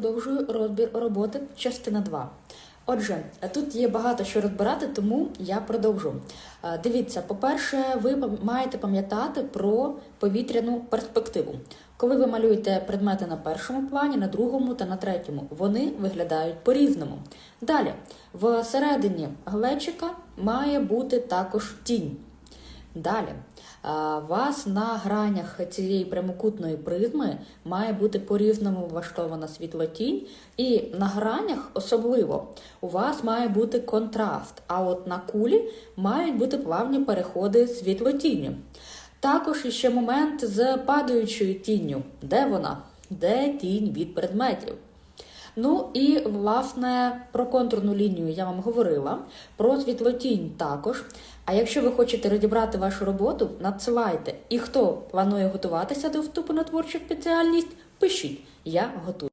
продовжую розбір роботи частина 2. Отже, тут є багато що розбирати, тому я продовжу. Е, Дивіться, по-перше, ви маєте пам'ятати про повітряну перспективу. Коли ви малюєте предмети на першому плані, на другому та на третьому, вони виглядають по-різному. Далі, всередині глечика має бути також тінь. Далі, вас на гранях цієї прямокутної призми має бути по-різному влаштована світлотінь, і на гранях особливо у вас має бути контраст, а от на кулі мають бути плавні переходи світлотіні. Також іще момент з падаючою тінню. Де вона? Де тінь від предметів? Ну і власне про контурну лінію я вам говорила, про світлотінь також. А якщо ви хочете розібрати вашу роботу, надсилайте. І хто планує готуватися до вступу на творчу спеціальність, пишіть, я готую.